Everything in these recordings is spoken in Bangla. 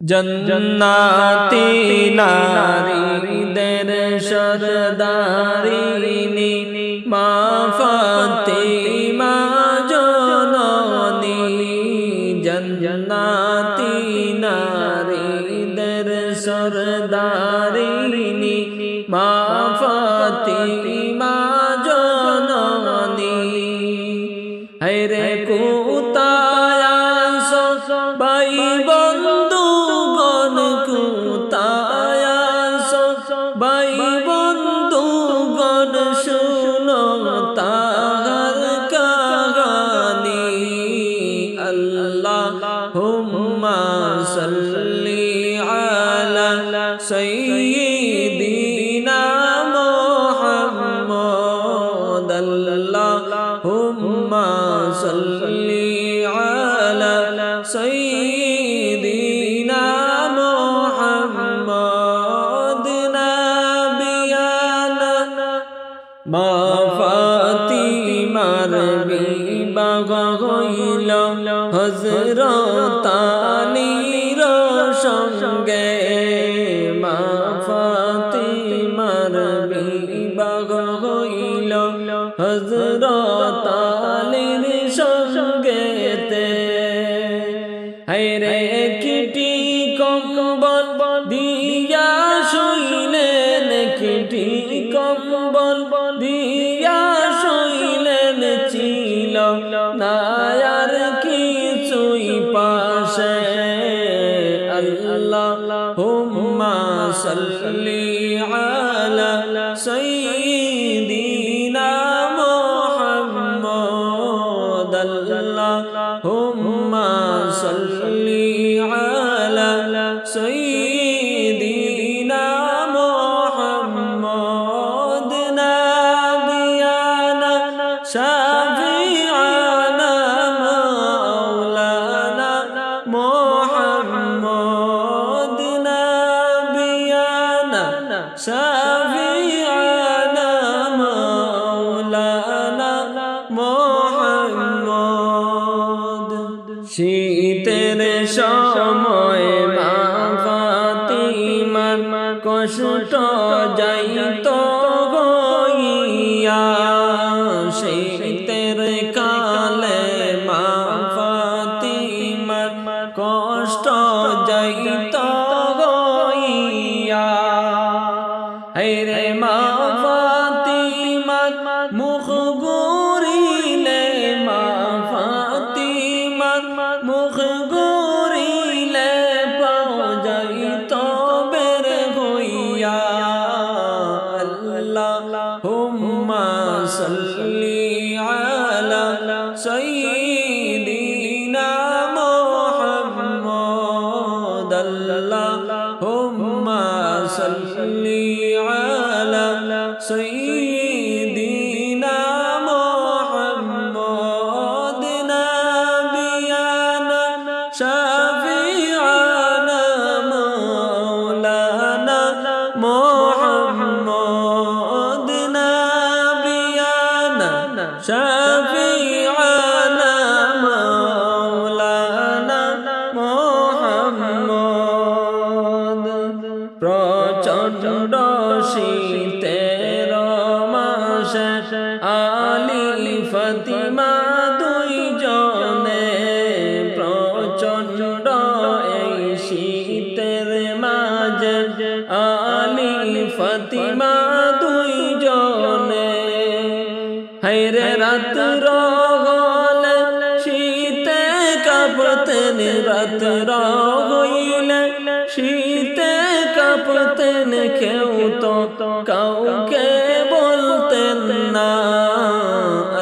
জন্নাতি নারীদের সরদারিনী মা ফাতিমা। আল্লাহুম্মা সাল্লি আলা সাইয়্যিদিনা মুহাম্মদ নাবিয়ানা মা ফাতিমার বিবাহ হইল হযরত আলীর সঙ্গে মা ফাতিমার বিবাহ হইল হযরত আলীর সঙ্গেতে। হায়রে কিটি কম্বল দিয়া শুইলেন কিটি কম্বল দিয়া শুইলেন ছিল নায়ার কিছুই পাশে। আল্লাহ হুম্মা সাল্লি আলা শাফিআনা মাওলানা মুহাম্মদ শীতের সময় মা ফাতিমার কষ্ট যাইত শীতের কালে মা কষ্ট যাইত সাইয়্যিদিনা হাইরে রাত রহলে শীতে কাঁপতেন রাত রহইলে শীতে কাঁপতেন কেউ তো কাউকে বলতেন না।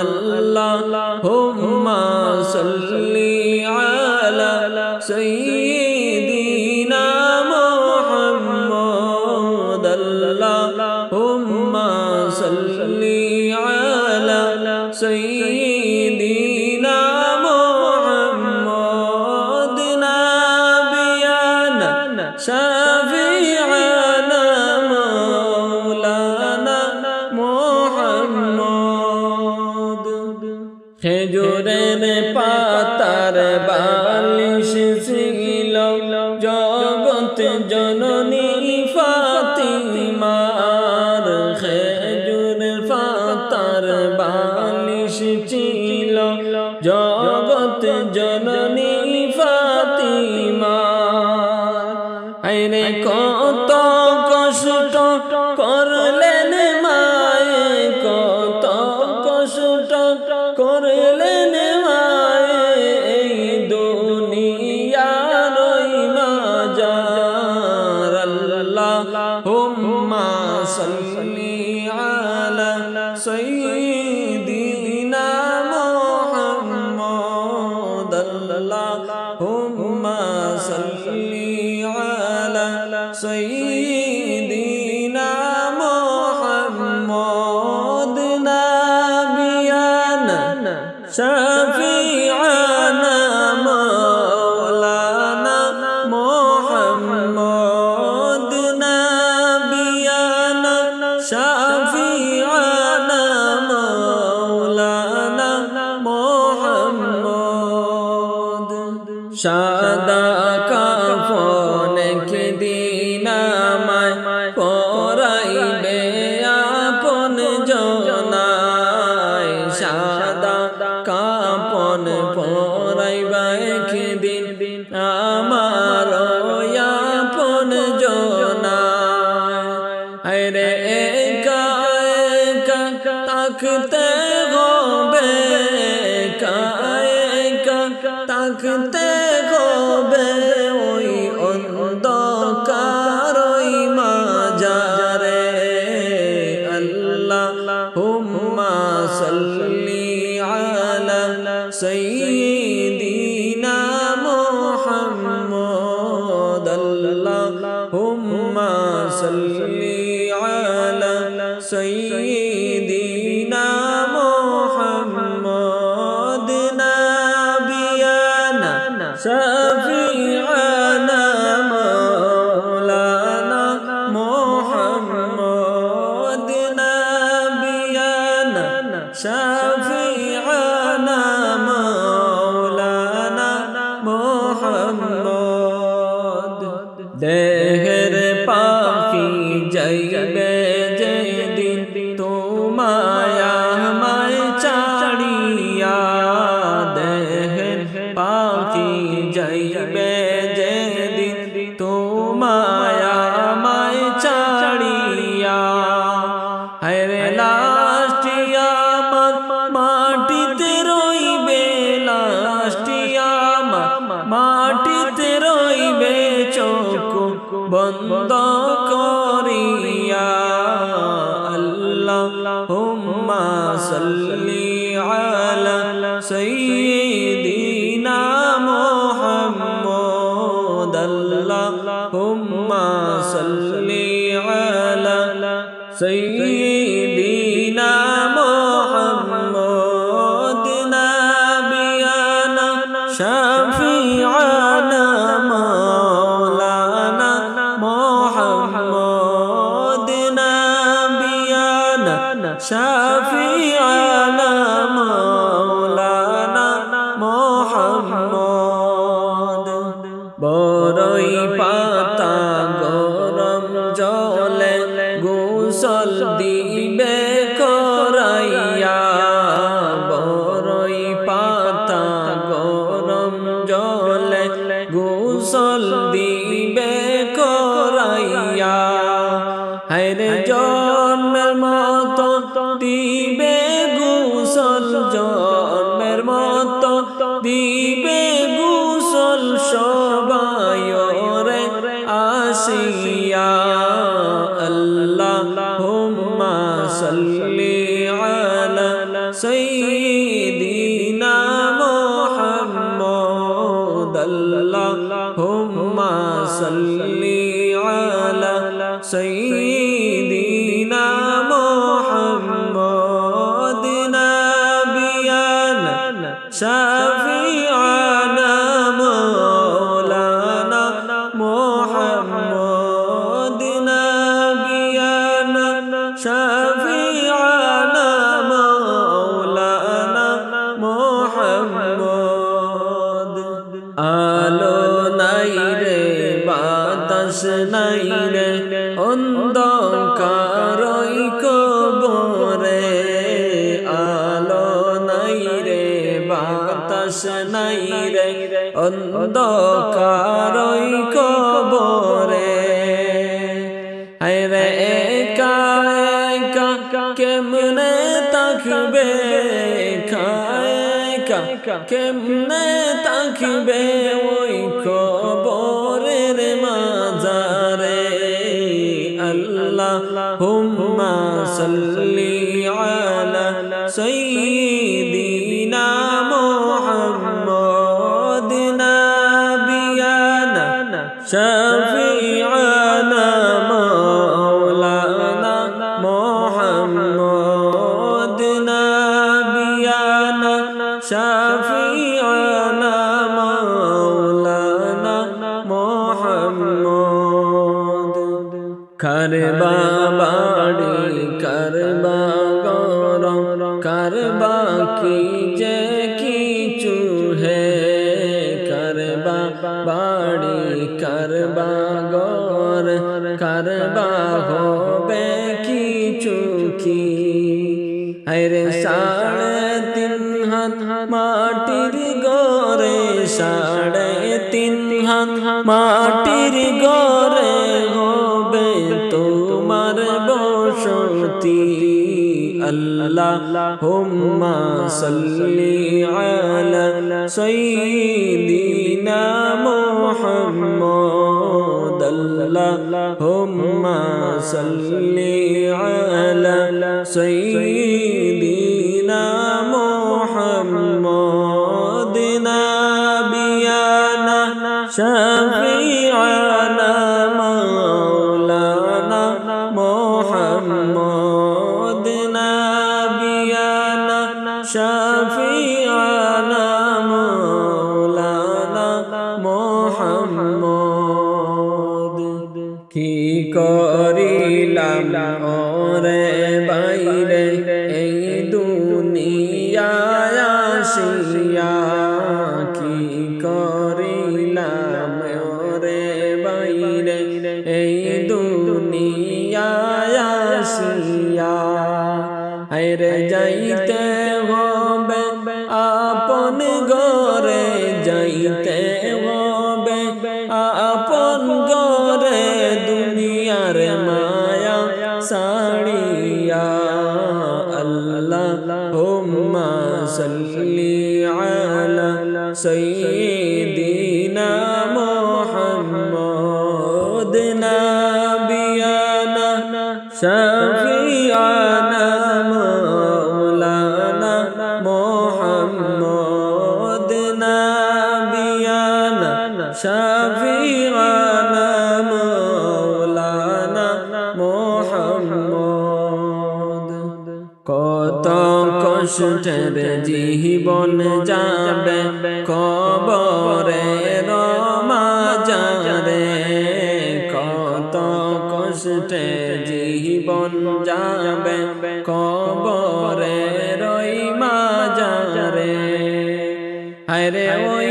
আল্লাহ হুম্মা সাল্লি আলা সাইয়্যিদিনা মুহাম্মদ। আল্লাহ হুম্মা সাল্লি মন পরাইবা দিন আমার আপন জনা রে একা একা তাকতে হবে, একা একা তাকতে হবে। ওই অন্ধকার ওই হুম্মা সাল্লি سيئة اللهم صل على سيدنا করিবে গুসল সবায় আসিয়া আল্লাহ সাল্লি আলা সাইয়্যিদিনা মুহাম্মদ আল্লাহুম্মা সাল্লি আলা সাইয়্যিদিনা মুহাম্মদ নাবিয়ানা অন্ধকারই কবরে। রে একা একা, কেমনে থাকবে? একা কেমনে থাকবে ওই কবরের মাজারে? আল্লাহ হুম্মা সাল্লি মুহাম্মদ। কারবা বাড়ি কারবা গরম কারবা কি যে কিছু হে কারবা বাড়ি কারবা গর কারবা হবে কিছু কি আরে সাড়ে তিন হাত মাটির গরে সাড়ে তিন হাত মাটির গরে হবে তোমার বসতি। আল্লাহ হুম্মা সাল্লি আলা সাইয়্যিদিনা মুহাম্মদ। আল্লাহ হুম্মা সাল্লি আলা সাইয়্যিদিনা মুহাম্মদ। শাফিআনা মাওলানা মুহাম্মদ নাবিয়ানা শাফিআনা মাওলানা মুহাম্মদ। কি করিলাম ওরে বাইরে? এই দুনিয়ায় আসিয়া साड़ी কষ্টের জীবন যাবে কবরে রমাজারে কত কষ্টে জীবন যাবে কবরে রই মাজারে রে ওই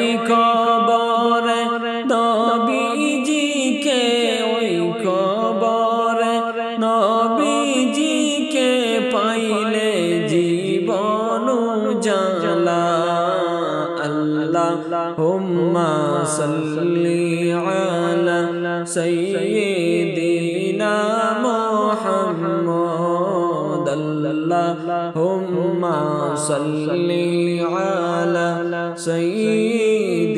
হুম্মা সাল্লি আলা সাইয়্যিদিনা